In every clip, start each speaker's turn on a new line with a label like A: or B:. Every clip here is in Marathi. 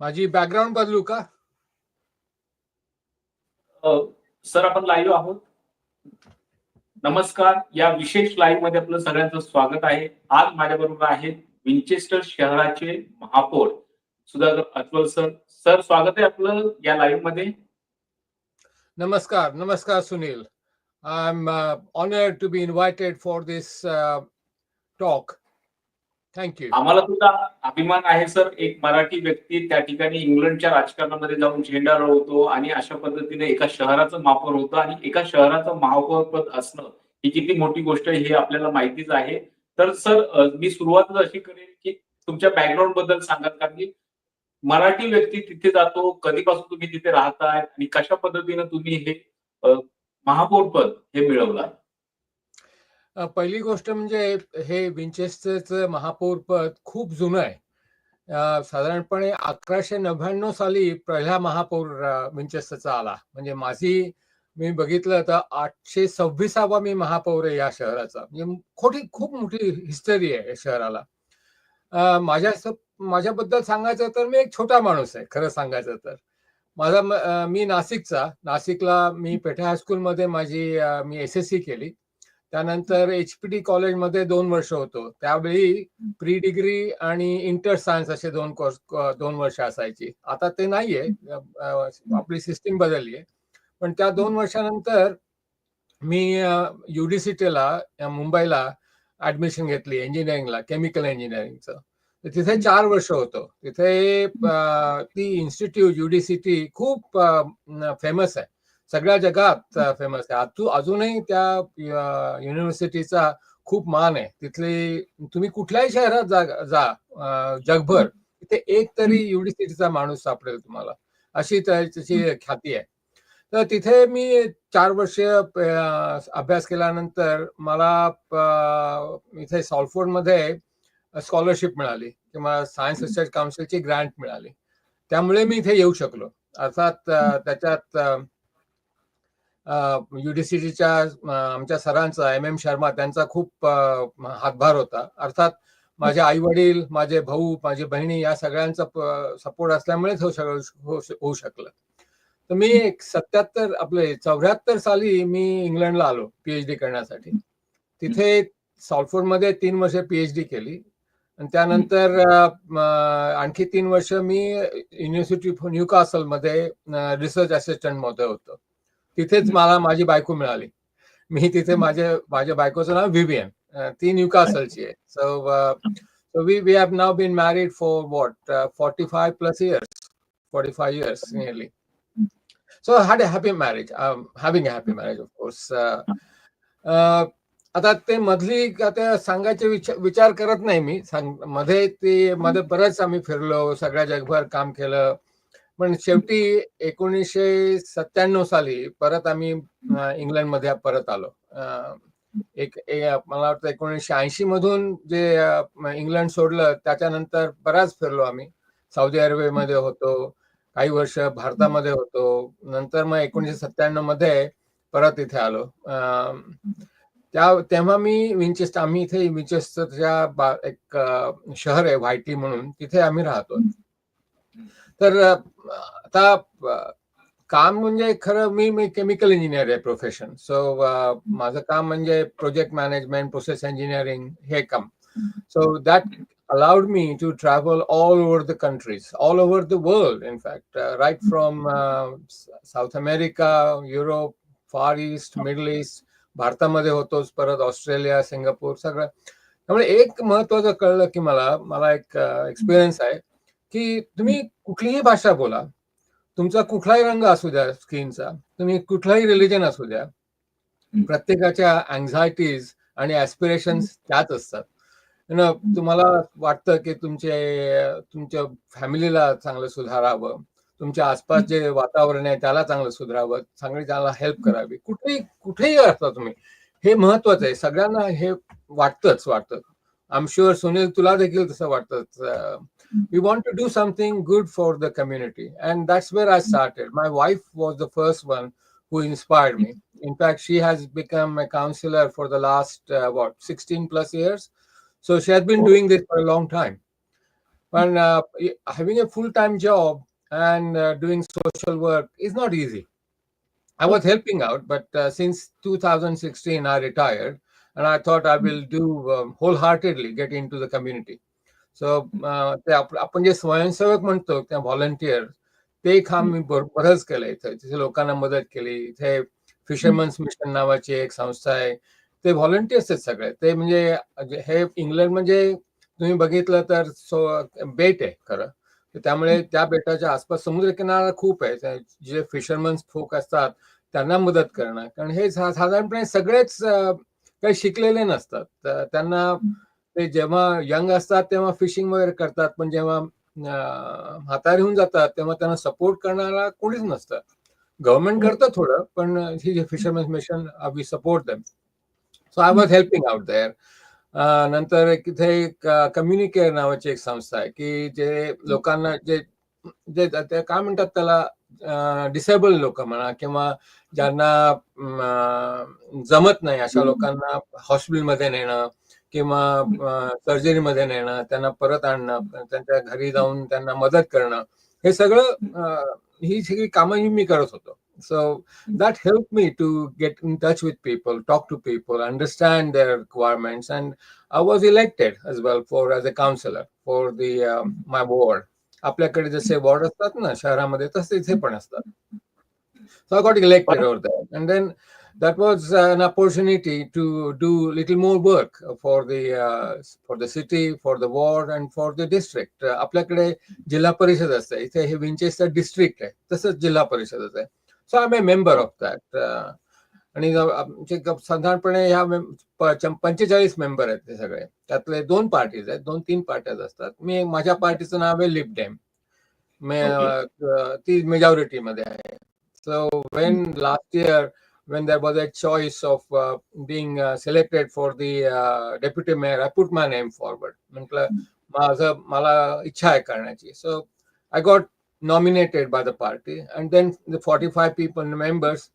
A: माझी बॅकग्राऊंड बदलू का?
B: सर आपण लाईव्ह आहोत. नमस्कार. या विशेष लाईव्हमध्ये आपलं सगळ्यांचं स्वागत आहे. आज माझ्या बरोबर आहेत विंचेस्टर शहराचे महापौर सुधाकर अचवल सर. सर स्वागत आहे आपलं या लाईव्हमध्ये.
A: नमस्कार. नमस्कार Sunil. I am honoured to be invited for this talk thank you
B: आम्हाला सुद्धा अभिमान आहे सर एक मराठी व्यक्ती त्या ठिकाणी इंग्लंडच्या राजकारणामध्ये जाऊन झेंडा रोवतो आणि अशा पद्धतीने एका शहराचं महापौर होतं आणि एका शहराचं महापौर पद असणं ही किती मोठी गोष्ट आहे हे आपल्याला माहितीच आहे. तर सर मी सुरुवातच अशी करेन की तुमच्या बॅकग्राऊंडबद्दल सांगाल कारण की मराठी व्यक्ती तिथे जातो कधीपासून तुम्ही तिथे राहताय आणि कशा पद्धतीनं तुम्ही हे महापौरपद महापौर पद हे मिळवलं
A: पहिली गोष्ट म्हणजे हे विंचेस्टरचं महापौर पद खूप जुनं आहे. साधारणपणे अकराशे नव्याण्णव साली पहिला महापौर विंचेस्टरचा आला. म्हणजे माझी मी बघितलं तर आठशे सव्वीसावा मी महापौर आहे या शहराचा. म्हणजे खोटी खूप मोठी हिस्टरी आहे या शहराला. माझ्या स- माझ्याबद्दल सांगायचं तर मी एक छोटा माणूस आहे खरं सांगायचं तर. माझा म- मी नाशिकचा. नाशिकला मी पेठा हायस्कूलमध्ये माझी मी एस एस सी केली. त्यानंतर एच पी डी कॉलेजमध्ये दोन वर्ष होतो. त्यावेळी प्री डिग्री आणि इंटर सायन्स असे दोन कोर्स दोन वर्ष असायची. आता ते नाहीये. आपली सिस्टीम बदलली आहे पण त्या दोन वर्षानंतर मी युडीसीटीला मुंबईला ऍडमिशन घेतली इंजिनिअरिंगला केमिकल इंजिनिअरिंगचं तर तिथे चार वर्ष होतो. तिथे ती इन्स्टिट्यूट युडीसीटी खूप फेमस आहे. सगळ्या जगात फेमस आहे. अजू अजूनही त्या युनिव्हर्सिटीचा खूप मान आहे. तिथले तुम्ही कुठल्याही शहरात जा जा जगभर तिथे एक तरी युनिव्हर्सिटीचा माणूस सापडेल तुम्हाला. अशी त्याची ख्याती आहे. तर तिथे मी चार वर्ष अभ्यास केल्यानंतर मला इथे सॉल्फोर्डमध्ये स्कॉलरशिप मिळाली किंवा सायन्स रिसर्च काउन्सिलची ग्रँट मिळाली. त्यामुळे मी इथे येऊ शकलो. अर्थात त्याच्यात युडीसीटीच्या आमच्या सरांचा एम एम शर्मा त्यांचा खूप हातभार होता. अर्थात माझे आई वडील माझे भाऊ माझी बहिणी या सगळ्यांचा सपोर्ट असल्यामुळेच हो सगळं हो- होऊ शकलं. तर मी एक सत्याहत्तर आपले चौऱ्याहत्तर साली मी इंग्लंडला आलो पीएच डी करण्यासाठी. तिथे सॉल्फोर्डमध्ये तीन वर्ष पीएच डी केली. आणि त्यानंतर आणखी तीन वर्ष मी युनिव्हर्सिटी ऑफ न्यू मध्ये रिसर्च असिस्टंटमध्ये होतो. तिथेच मला माझी बायको मिळाली. मी तिथे माझे माझ्या बायकोचं नाव विवियन ती न्यू कासलची आहे so so we we have now been married for what forty five plus years forty five years nearly so had a happy marriage having a happy marriage of course आता ते मधली आता सांगायचे विचार विचार करत नाही मी. सांगमध्ये ते मध्ये बरंच आम्ही फिरलो सगळ्या जगभर काम केलं. पण शेवटी एकोणीसशे सत्त्याण्णव साली परत आम्ही इंग्लंडमध्ये परत आलो. एक मला वाटतं एकोणीसशे ऐंशी मधून जे इंग्लंड सोडलं त्याच्यानंतर बराच फिरलो आम्ही. सौदी अरेबियामध्ये होतो काही वर्ष भारतामध्ये होतो. नंतर मग एकोणीसशे सत्त्याण्णवमध्ये परत इथे आलो. अ, त्या तेव्हा मी विंचेस्टर आम्ही इथे विंचेस्टरच्या एक शहर आहे व्हायटी म्हणून तिथे आम्ही राहतो. तर आता काम म्हणजे खरं मी मी केमिकल इंजिनियर आहे प्रोफेशन सो माझं काम म्हणजे प्रोजेक्ट मॅनेजमेंट प्रोसेस इंजिनिअरिंग हे काम. So that allowed me to travel all over the countries, all over the world, in fact, uh, right from uh, S- South America, Europe, Far East, Middle East, भारतामध्ये होतोच परत ऑस्ट्रेलिया सिंगापूर सगळं. त्यामुळे एक महत्वाचं कळलं की मला मला एक एक्सपिरियन्स आहे. की तुम्ही कुठलीही भाषा बोला तुमचा कुठलाही रंग असू द्या स्किनचा तुम्ही कुठलाही रिलिजन असू द्या प्रत्येकाच्या अँझायटीज आणि ऍस्पिरेशन त्याच असतात. Know, तुम्हाला वाटतं की तुमचे तुमच्या फॅमिलीला चांगलं सुधारावं तुमच्या आसपास जे वातावरण आहे त्याला चांगलं सुधारावं चांगली त्याला हेल्प करावी. कुठेही कुठेही असता तुम्ही. हे महत्वाचं आहे. सगळ्यांना हे वाटतंच वाटतं. आय एम शुअर सुनील तुला देखील तसं वाटतं we want to do something good for the community and that's where i started my wife was the first one who inspired me in fact she has become a counselor for the last uh, what 16 plus years so she has been doing this for a long time पण having a full time job and uh, doing social work is not easy. I was helping out, but uh, since 2016, I retired and I thought I will do um, wholeheartedly get into the community. So, uh, ते आप- आपण जे स्वयंसेवक म्हणतो त्या व्हॉलंटियर ते काम मी बर- बरंच केलं इथे. तिथे लोकांना मदत केली. इथे फिशरमन्स मिशन नावाची एक संस्था आहे. ते व्हॉलंटियर्स आहेत सगळे. ते म्हणजे हे इंग्लंड म्हणजे तुम्ही बघितलं तर सो बेट आहे खरं. त्यामुळे त्या बेटाच्या आसपास समुद्रकिनारा खूप आहे. जे फिशरमन्स फोक असतात त्यांना मदत करणं. कारण हे सा- साधारणपणे सगळेच काही शिकलेले नसतात. त्यांना ते जेव्हा यंग असतात तेव्हा फिशिंग वगैरे करतात. पण जेव्हा अं, म्हातारे होऊन जातात तेव्हा त्यांना सपोर्ट करणारा कोणीच नसतं. गव्हर्नमेंट करतं थोडं पण ही जे फिशरमन्स मिशन वी सपोर्ट दम. So I was helping out there. नंतर इथे एक कम्युनिकेअर नावाची एक संस्था आहे की जे लोकांना जे जे काय म्हणतात त्याला डिसेबल लोक म्हणा किंवा ज्यांना जमत नाही अशा लोकांना हॉस्पिटलमध्ये नेणं किंवा सर्जरीमध्ये नेणं त्यांना परत आणणं त्यांच्या घरी जाऊन त्यांना मदत करणं हे सगळं ही सगळी कामही मी करत होतो. So that help me to get in touch with people talk to people understand their requirements and I was elected as well for as a councillor for the my board आपल्याकडे जसे वॉर्ड असतात ना शहरामध्ये तसे इथे पण असतात so I got elected over there, and then that was uh, an opportunity to do little more work for the uh, for the city, for the ward, and for the district. Uh, आपल्याकडे जिल्हा परिषद असते इथे हे विंचेस्टर डिस्ट्रिक्ट आहे तसंच जिल्हा परिषदच आहे so I am a member of that आणि आमचे साधारणपणे ह्या पंचेचाळीस मेंबर आहेत ते सगळे. त्यातले दोन पार्टीज आहेत दोन तीन पार्ट्याज असतात. मी माझ्या पार्टीचं नाव आहे लिप डेम ती मेजॉरिटी मध्ये आहे. So when last year when there was a choice of uh, being uh, selected for the uh, deputy mayor, I put my name forward. म्हटलं माझं मला इच्छा आहे करण्याची. So I got nominated by the party. And then the 45 people members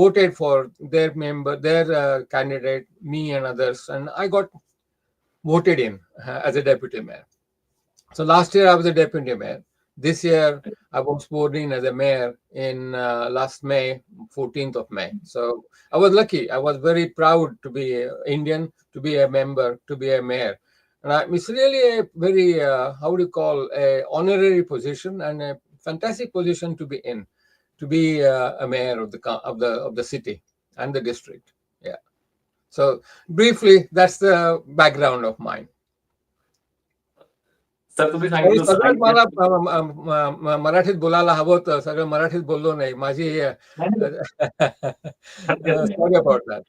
A: voted for their member their uh, candidate me and others and i got voted in uh, as a deputy mayor. So last year i was a deputy mayor. This year i was sworn in as a mayor in uh, last may 14th of may. So i was lucky. I was very proud to be indian to be a member to be a mayor. And I, it's really a very uh, how do you call a honorary position and a fantastic position to be in to be uh, a mayor of the co- of the of the city and the district yeah so briefly that's the background of mine
B: sir तुम्ही
A: आणि
B: सांगितलं
A: सगळं मला
B: साहित्य-
A: अ, म- म- म- मराठीत बोलायला हवं होतं सगळं मराठीत बोललो नाही माझी
B: नाही, हरकत नाही.
A: सॉरी अबाउट दॅट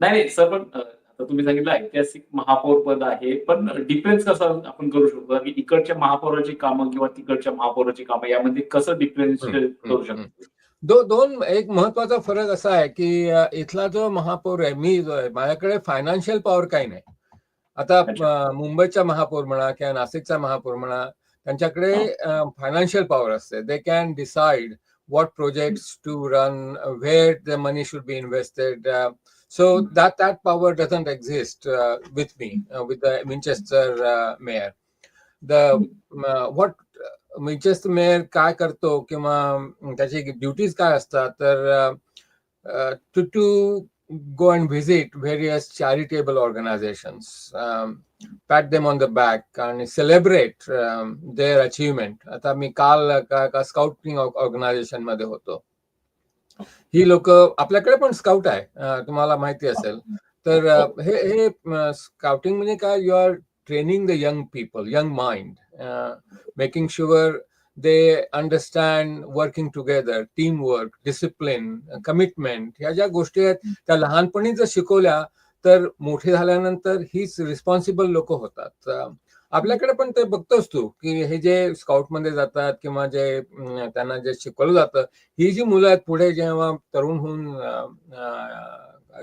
B: नाही नाही सर पण आता तुम्ही सांगितलं ऐतिहासिक महापौर पद आहे पण डिफरन्स कसं आपण करू शकतो? की इकडच्या महापौराची कामं किंवा तिकडच्या महापौराची कामं यामध्ये कसं डिफरन्शिएट करू शकतो?
A: दो दोन एक महत्त्वाचा फरक असा आहे की इथला जो महापौर आहे मी जो आहे माझ्याकडे फायनान्शियल पॉवर काही नाही. आता मुंबईचा महापौर म्हणा किंवा नाशिकचा महापौर म्हणा त्यांच्याकडे फायनान्शियल पॉवर असते. They can decide to run, uh, where the money should be invested. Uh, so that that power doesn't exist uh, with me, uh, with the Winchester uh, mayor. The uh, what Winchester mayor काय करतो किंवा त्याची ड्युटीज काय असतात तर to to go and visit various charitable organisations pat them on the back आणि सेलिब्रेट देअर अचिव्हमेंट आता मी काल का, का स्काउटिंग ऑर्गनायझेशन मध्ये होतो ही लोक आपल्याकडे पण स्काउट आहे तुम्हाला माहिती असेल. तर हे हे स्काउटिंग म्हणजे काय? You are training the young people young mind making sure they understand working together team work discipline commitment ह्या ज्या गोष्टी आहेत त्या लहानपणी जर शिकवल्या तर मोठे झाल्यानंतर हीच रिस्पॉन्सिबल लोक होतात. आपल्याकडे पण ते बघतोस तू की हे जे स्काउट मध्ये जातात किंवा जे अं, त्यांना जे शिकवलं जातं ही जी मुलं आहेत पुढे जेव्हा तरुण होऊन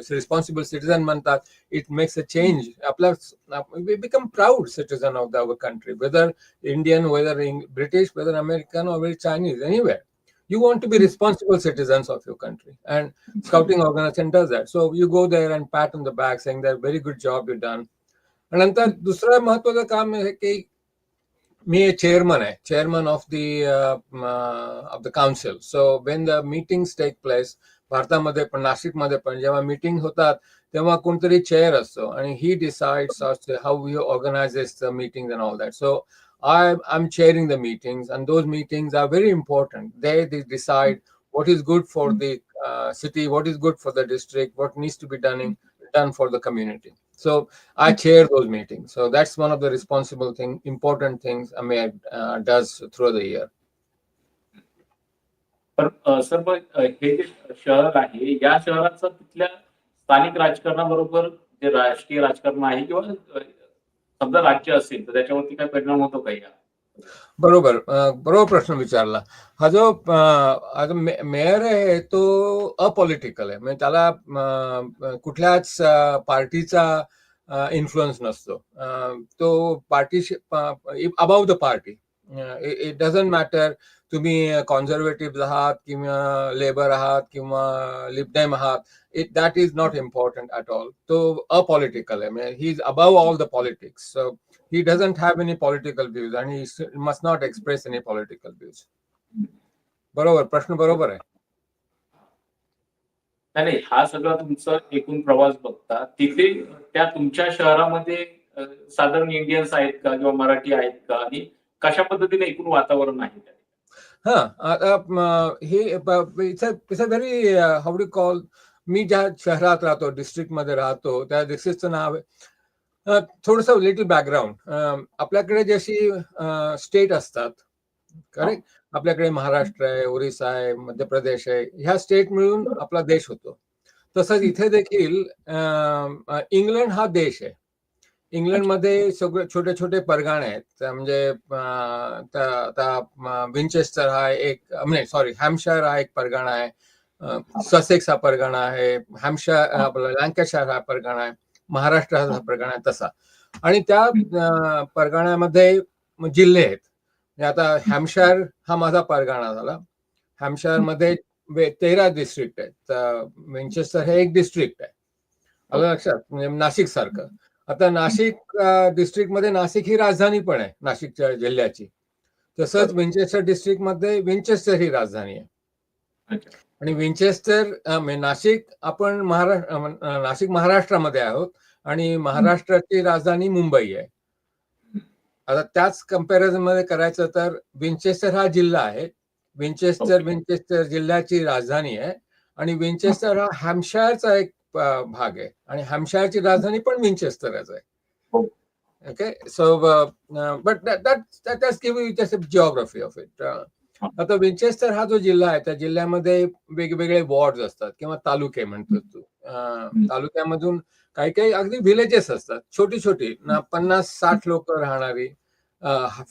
A: रिस्पॉन्सिबल सिटीजन म्हणतात it makes a change. आपला we become proud citizen of the, our country, whether Indian, whether Eng- British, whether American or whether Chinese, anywhere. You want to be responsible citizens of your country, and Scouting organization does that. So you go there and pat on the back, saying that very good job you done. आणि नंतर दुसरं महत्वाचं काम आहे की मी चेअरमन आहे chairman of the of the council so when the meetings take place भारतामध्ये पण नाशिकमध्ये पण जेव्हा मीटिंग होतात तेव्हा कोणतरी चेअर असतो आणि he decides how you organises the meeting and all that so I I'm chairing the meetings, and those meetings are very important. They they decide what is good for the uh, city, what is good for the district, what needs to be done in, done for the community. So I chair those meetings. So that's one of the responsible thing, important things a mayor uh, does through the year.
B: पण अ, सर मग अ, हे जे शहर आहे या शहराचं तिथल्या स्थानिक राजकारणाबरोबर जे राजकीय राजकारण आहे किंवा अ, समजा राज्य असेल तर त्याच्यावरती काय परिणाम होतो का या
A: बरोबर. बरोबर प्रश्न विचारला. हा जो आता मेयर आहे तो अपॉलिटिकल आहे. म्हणजे त्याला कुठल्याच पार्टीचा इन्फ्लुअन्स नसतो. तो पार्टीशी above the party it doesn't matter तुम्ही कॉन्झर्वेटिव्ह आहात किंवा लेबर आहात किंवा लिबडेम आहात. It that is not important at all तो अपॉलिटिकल आहे म्हणजे he is above all the politics so he doesn't have any political views and he s- must not express any political views. बरोबर प्रश्न बरोबर आहे.
B: नाही नाही, हा सगळा तुमचा एकूण प्रवास बघता तिथे त्या तुमच्या शहरामध्ये अ, साधारण इंडियन्स आहेत का किंवा मराठी आहेत का आणि कशा पद्धतीने एकूण वातावरण आहे? त्या
A: हा आता म, हे it's it's a very how do call मी ज्या शहरात राहतो डिस्ट्रिक्टमध्ये राहतो त्या डिस्ट्रिक्टचं नाव आहे. थोडस लिटिल बॅकग्राऊंड आपल्याकडे जशी स्टेट असतात करेक्ट आपल्याकडे महाराष्ट्र आहे ओरिसा आहे मध्य प्रदेश आहे ह्या स्टेट मिळून आपला देश होतो. तसंच इथे देखील इंग्लंड हा देश आहे. इंग्लंडमध्ये सगळे छोटे छोटे परगाणे आहेत. म्हणजे आता विंचेस्टर हा एक म्हणजे सॉरी हॅमशायर हा एक परगाणा आहे. ससेक्स हा परगाणा आहे हॅमशायर आपला लँकाशायर हा परगाणा आहे महाराष्ट्र हा परगाणा आहे तसा. आणि त्या परगाण्यामध्ये जिल्हे आहेत. म्हणजे आता हॅमशायर हा माझा परगाणा झाला. हॅमशायरमध्ये तेरा डिस्ट्रिक्ट आहेत. तर विंचेस्टर हे एक डिस्ट्रिक्ट आहे. आलं लक्षात? म्हणजे नाशिक सारखं. आता नाशिक डिस्ट्रिक्टमध्ये नाशिक ही राजधानी पण आहे नाशिकच्या जिल्ह्याची. तसंच विंचेस्टर डिस्ट्रिक्टमध्ये विंचेस्टर ही राजधानी आहे. आणि विंचेस्टर म्हणजे नाशिक आपण महाराष्ट्र नाशिक महाराष्ट्रामध्ये आहोत आणि महाराष्ट्राची राजधानी मुंबई आहे. आता त्याच कंपॅरिझनमध्ये करायचं तर विंचेस्टर हा जिल्हा आहे. विंचेस्टर. विंचेस्टर जिल्ह्याची राजधानी आहे आणि विंचेस्टर हा हॅमशायरचा एक भाग आहे आणि हॅमशायरची राजधानी पण विंचेस्टरच आहे.
B: हो.
A: Okay? So but that's give you just geography of it आता विंचेस्टर हा जो जिल्हा आहे त्या जिल्ह्यामध्ये वेगवेगळे वॉर्ड असतात किंवा तालुके म्हणतो तू. तालुक्यामधून काही काही अगदी विलेजेस असतात. छोटी छोटी ना पन्नास साठ लोक राहणारी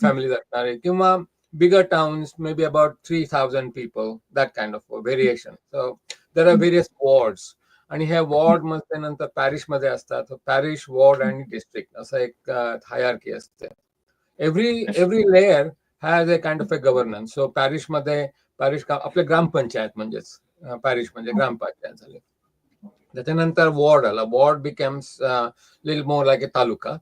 A: फॅमिली असणारी किंवा bigger towns may be about three thousand people that kind of variation so there are various wards आणि ह्या वॉर्डमध्ये नंतर पॅरिशमध्ये असतात पॅरिश वॉर्ड आणि डिस्ट्रिक्ट असं एक हायरकी असते. Every every layer has a kind of a governance so पॅरिशमध्ये parish आपले ग्रामपंचायत म्हणजेच पॅरिश म्हणजे ग्रामपंचायत झाली. त्याच्यानंतर वॉर्ड आला वॉर्ड बिकम्स लिल मोर लाईक अ तालुका.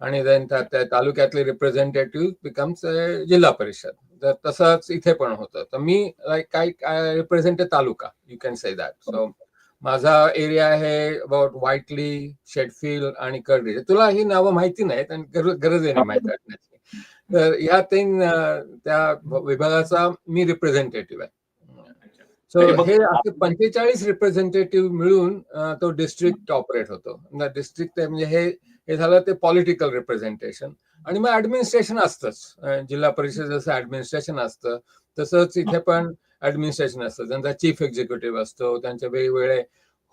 A: आणि देन त्या तालुक्यातले रिप्रेझेंटेटिव्ह बिकम्स जिल्हा परिषद. तर तसंच इथे पण होतं. तर मी लाईक काय काय represent taluka you can say that so माझा एरिया आहे अबाउट व्हाईटली शेडफील्ड आणि कर्डी तुला ही नावं माहिती नाहीत आणि गरज आहे माहिती असण्याची तर या तीन त्या विभागाचा मी रिप्रेझेंटेटिव्ह आहे. सो हे असे पंचेचाळीस रिप्रेझेंटेटिव्ह मिळून तो डिस्ट्रिक्ट ऑपरेट होतो. डिस्ट्रिक्ट म्हणजे हे हे झालं ते पॉलिटिकल रिप्रेझेंटेशन आणि मग ऍडमिनिस्ट्रेशन असतंच. जिल्हा परिषद जसं ऍडमिनिस्ट्रेशन असतं तसंच इथे पण ऍडमिनिस्ट्रेशन असतं. त्यांचा चीफ एक्झिक्युटिव्ह असतो त्यांचे वेगवेगळे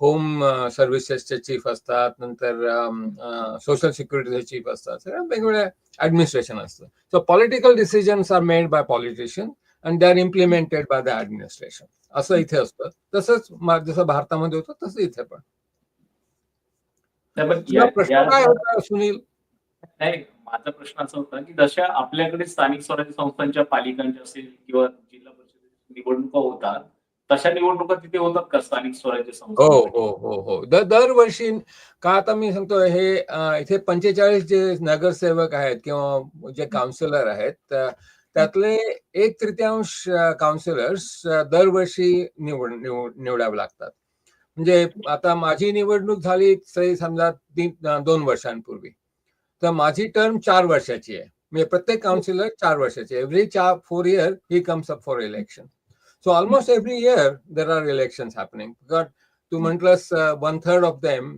A: होम सर्व्हिसेसचे चीफ असतात नंतर सोशल सिक्युरिटीचे चीफ असतात. सगळ्या वेगवेगळ्या ऍडमिनिस्ट्रेशन असतं. So political decisions are made by politician and they are implemented by the administration असं इथे असतं. तसंच जसं भारतामध्ये होतं तसं इथे पण. प्रश्न काय होता सुनील?
B: नाही माझा प्रश्न असा होता की जशा आपल्याकडे स्थानिक स्वराज्य संस्थांच्या पालिकांच्या असेल किंवा जिल्हा परिषद निवडणुका होतात तशा निवडणुका तिथे होतात का स्थानिक स्वराज्य
A: हो
B: संस्था?
A: हो हो हो हो. दरवर्षी का आता मी सांगतो हे इथे पंचेचाळीस जे नगरसेवक आहेत किंवा जे काउन्सिलर आहेत त्यातले एक तृतीयांश काउन्सिलर्स दरवर्षी निवड निवडावे लागतात. म्हणजे आता माझी निवडणूक झाली तरी समजा तीन दोन वर्षांपूर्वी. तर माझी टर्म चार वर्षाची आहे. म्हणजे प्रत्येक काउन्सिलर चार वर्षाची एव्हरी चार four year he comes up for election so almost every year there are elections happening because Tu म्हटलंस one third of them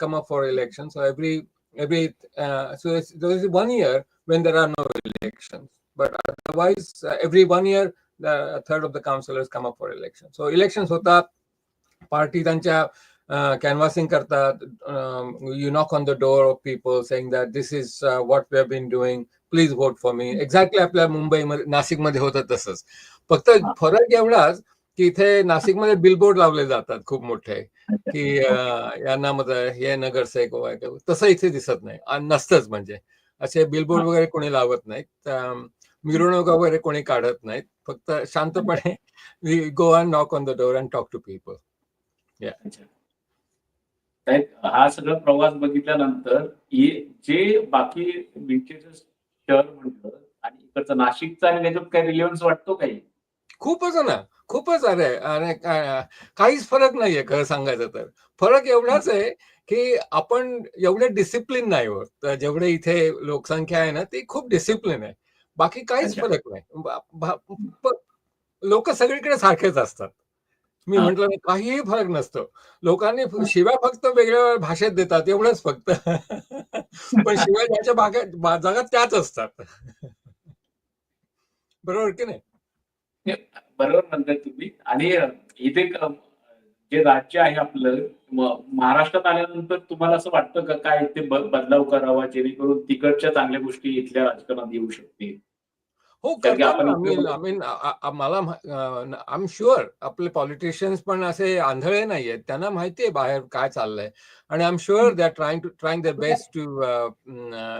A: come up for election so every every so is one year when there are no election but otherwise every one year third of the councillors come up for election so elections होतात पार्टी त्यांच्या कॅनव्हासिंग करतात you knock on the door of people saying that this is what we have been doing Please vote for me exactly आपल्या मुंबईमध्ये नाशिकमध्ये होतं तसंच. फक्त फरक एवढाच की इथे नाशिकमध्ये बिलबोर्ड लावले जातात खूप मोठे की यांना मग हे नगरसेवक वगैरे. तसं इथे दिसत नाही. नसतंच म्हणजे. असे बिलबोर्ड वगैरे कोणी लावत नाहीत. मिरवणूक वगैरे कोणी काढत नाहीत. फक्त शांतपणे go and knock on the door and talk
B: to people हा सगळा प्रवास बघितल्यानंतर जे बाकी शहर म्हटलं आणि इकडचं नाशिकचं आणि त्याच्यात काही रिलेव्हन्स वाटतो काही?
A: खूपच ना खूपच अरे अरे काहीच फरक नाहीये खरं सांगायचं तर. फरक एवढाच आहे की आपण एवढे डिसिप्लिन नाही होत. जेवढे इथे लोकसंख्या आहे ना ती खूप डिसिप्लिन आहे. बाकी काहीच. फरक नाही. लोक सगळीकडे सारखेच असतात. मी. म्हंटल काहीही फरक नसतो. लोकांनी शिव्या फक्त वेगळ्या भाषेत देतात एवढंच फक्त. पण शिवाय ज्याच्या भागात जगात त्याच असतात. बरोबर की नाही?
B: बरोबर म्हणताय तुम्ही. आणि इथे जे राज्य आहे आपलं महाराष्ट्रात आल्यानंतर तुम्हाला असं वाटतं का काय इथे बदलाव करावा जेणेकरून तिकडच्या चांगल्या गोष्टी इथल्या राजकारणात येऊ शकतील?
A: हो
B: कारण की
A: करतात
B: आपण
A: ना.
B: इथे
A: मी आय मीन मला आय एम शुअर आपले पॉलिटिशियन्स पण असे आंधळे नाहीयेत. त्यांना माहिती आहे बाहेर काय चाललंय. आणि I am sure they are trying to trying the best to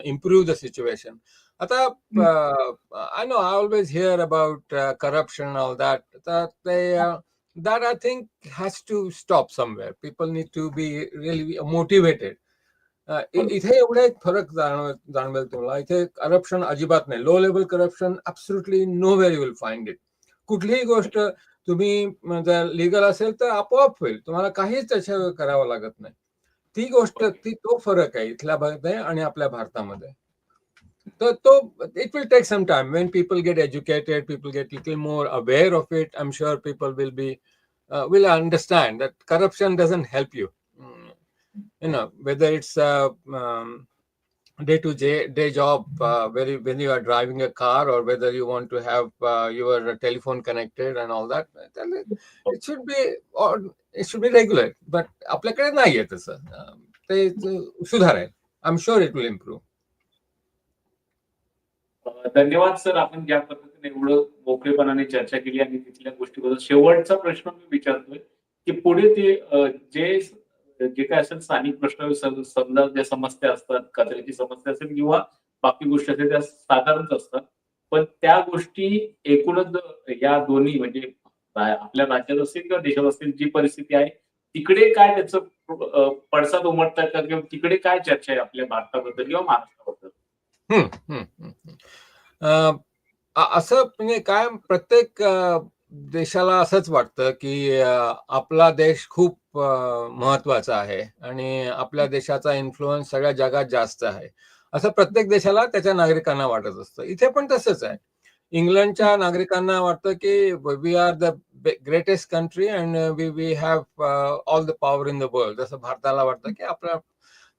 A: improve the situation आता I know I always hear about corruption all that तर ते that I think has to stop somewhere people need to be really motivated इथे एवढा एक फरक जाणव जाणवेल तुम्हाला. इथे करप्शन अजिबात नाही. Low level corruption absolutely nowhere you will find it कुठलीही गोष्ट तुम्ही जर लिगल असेल तर आपोआप होईल. तुम्हाला काहीच त्याच्या करावं लागत नाही. ती गोष्ट ती तो फरक आहे इथल्या भागात आणि आपल्या भारतामध्ये. तर तो it will take some time when people get educated people get little more aware of it I am sure people will be will understand that corruption doesn't help you you know whether it's a um, day to day day job uh, where you, when you are driving a car or whether you want to have uh, your telephone connected and all that then it, it should be or it should be regular but आपल्याकडे नाहीये तसं अं, ते ते सुधार आहे I am sure it will improve
B: um, धन्यवाद सर आपण ज्या पद्धतीने एवढं मोकळेपणाने चर्चा केली आणि तिथल्या गोष्टीबद्दल शेवटचा प्रश्न मी विचारतोय की पुढे ते अं, जे जे काय असेल स्थानिक प्रश्न समजा ज्या समस्या असतात कचऱ्याची समस्या असेल किंवा बाकी गोष्टी असेल त्या साधारणच असतात. पण त्या गोष्टी एकूणच या दोन्ही म्हणजे आपल्या राज्यात असतील किंवा देशात असतील जी परिस्थिती आहे तिकडे काय त्याचं पडसाद उमटतात का किंवा तिकडे काय चर्चा आहे आपल्या भारताबद्दल किंवा महाराष्ट्राबद्दल?
A: असं म्हणजे काय प्रत्येक देशाला असंच वाटतं की आपला देश खूप महत्त्वाचा आहे आणि आपल्या देशाचा इन्फ्लुअन्स सगळ्या जगात जास्त आहे. असं प्रत्येक देशाला त्याच्या नागरिकांना वाटत असतं. इथे पण तसंच आहे. इंग्लंडच्या नागरिकांना वाटतं की we are the greatest country and we we have all the power in the world जसं भारताला वाटतं की आपला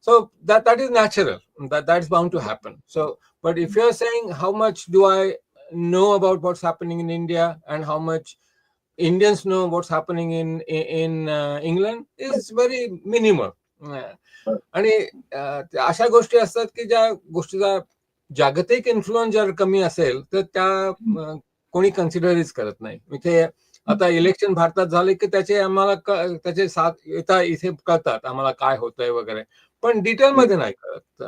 A: so that that is natural that is bound to happen so But if you're saying how much do I know about what's happening in India and how much Indians know what's happening in in, uh, England is very minimal. आणि uh, अशा गोष्टी असतात की ज्या गोष्टीचा जागतिक इन्फ्लुअन्स जर कमी असेल तर त्या कोणी कन्सिडरच करत नाही. इथे आता इलेक्शन भारतात झाले की त्याचे आम्हाला त्याचे साथ येता इथे कळतात आम्हाला काय होतंय वगैरे. पण डिटेलमध्ये नाही कळत.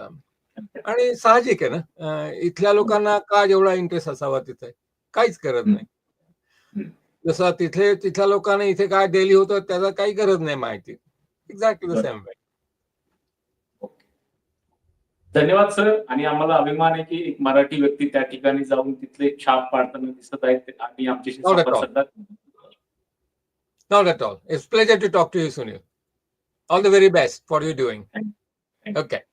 A: आणि साहजिक आहे ना इथल्या लोकांना का जेवढा इंटरेस्ट असावा तिथे काहीच करत नाही जसं तिथे तिथल्या लोकांना इथे काय डेली होतं त्याचा काही गरज नाही माहिती एक्झॅक्टली द. सेम वे
B: धन्यवाद सर आणि आम्हाला अभिमान आहे की एक मराठी व्यक्ती त्या ठिकाणी जाऊन तिथले छाप पाडताना दिसत आहेत आणि आमच्याशी
A: Not at all. all. It's pleasure to talk to you, Sunil. All the very best for you doing.
B: Thank you.
A: Okay. Bye.